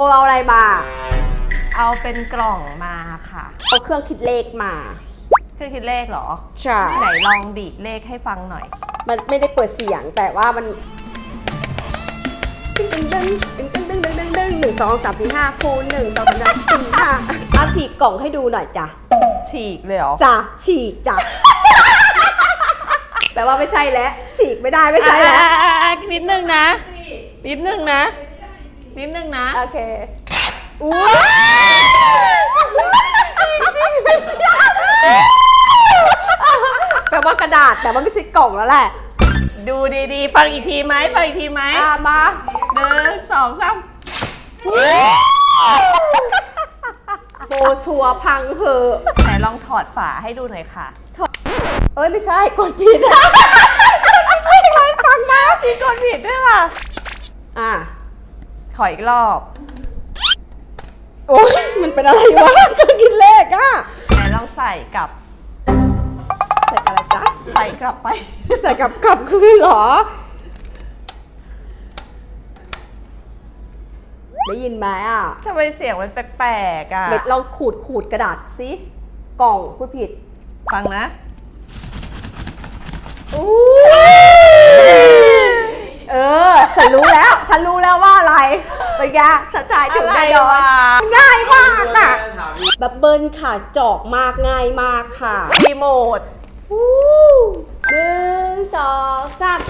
เอาอะไรมา เอาเป็นกล่องมาค่ะ เอาเครื่องคิดเลขมา เครื่องคิดเลขเหรอ ใช่ ไหนลองดีดเลขให้ฟังหน่อย มันไม่ได้เปิดเสียงแต่ว่ามันตึ้งตึ้งตึ้งตึ้งตึ้งตึ้งตึ้งตึ้งหนึ่งสองสามสี่ห้าคูณหนึ่งสองสามสี่ห้าอาฉีกกล่องให้ดูหน่อยจ้ะฉีกเลยเหรอ จ้ะฉีกจ้ะแปลว่าไม่ใช่แล้วฉีกไม่ได้ไม่ใช่แล้ว อะอะอะนิดนึงนะ นิดนึงนะ นิดนึงนะ โอเคอุ้ยจริงจริงไม่ใช่แปลว่ากระดาษแต่ว่าไม่ใช่กล่องแล้วแหละดูดีๆ ฟังอีกทีไหมฟังอีกทีไหมอะมาหนึ่งสองสามโบชัวร์พังเหอะไหนลองถอดฝาให้ดูหน่อยค่ะ เอ้ยไม่ใช่กดผิดอะไม่ฟังนะพี่กดผิดด้วยว่ะอะข ออีกรอบ โอ้ยมันเป็นอะไรวะ ก็กินเลขอะไหนลองใส่กลับ ใส่อะไรจ๊ะใส่กลับไป ใส่กลับกลับคืนเหรอ ได้ยินไหมอะทำไมเสียงมันแปลกๆอะเม็ดลองขูดขูดกระดาษสิกล่องพูดผิด ฟังนะเออ ฉัน รู้แล้ว ฉันรู้แล้วว่าอะไรเป็นไงฉันทายถูกอะไรแน่นอนวะง่ายมากอะบับเบิลค่ะจอกมากง่ายมากค่ะรีโมทหนึ่งสองสาม